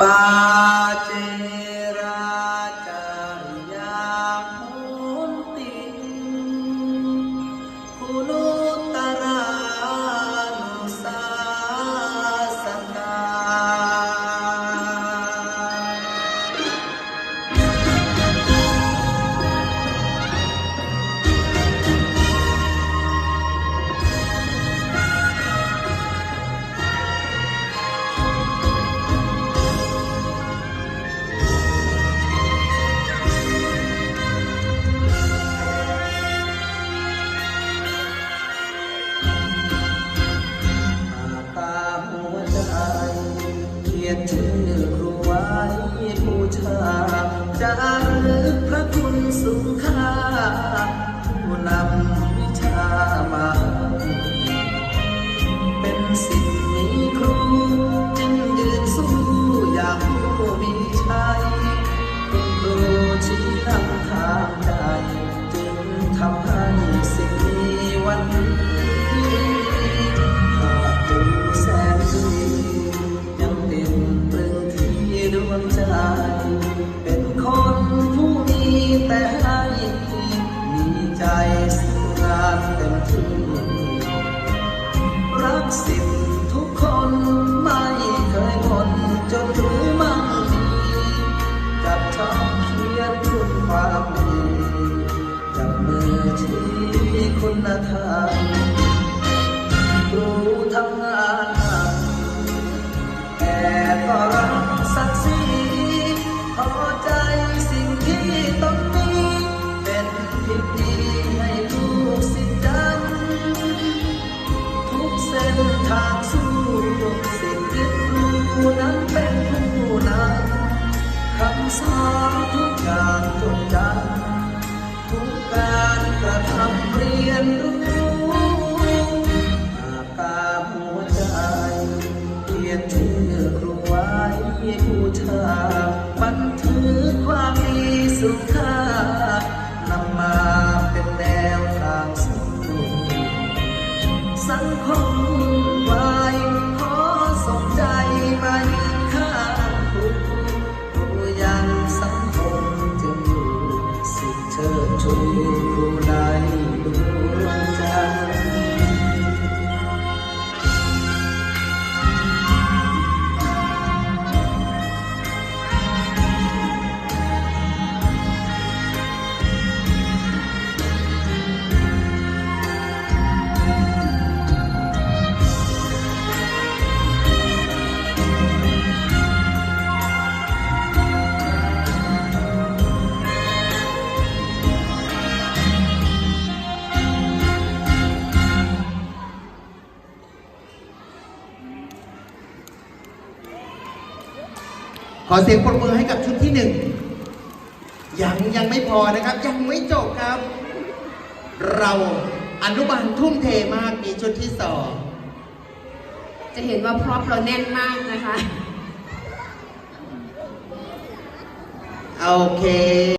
ป เขียนชื่อครูไว้บูชาจารึกพระคุณสูงค่า สิทธิ์ทุกคนไม่เคยบ่นจนหรือมั่งมีกับชองเขียนคุณความดีกับมือที่คุณธรรม นรู้หากตาหัวใจเขี่ยนชื่อครูไว้ผู้ชาบันทึกความดีสุขา ขอเสียงปรบมือให้กับชุดที่หนึ่งยังยังไม่พอนะครับ ยังไม่จบครับ เราอนุบาลทุ่มเทมากมีชุดที่สองจะเห็นว่าพร็อพเราแน่นมากนะคะ โอเค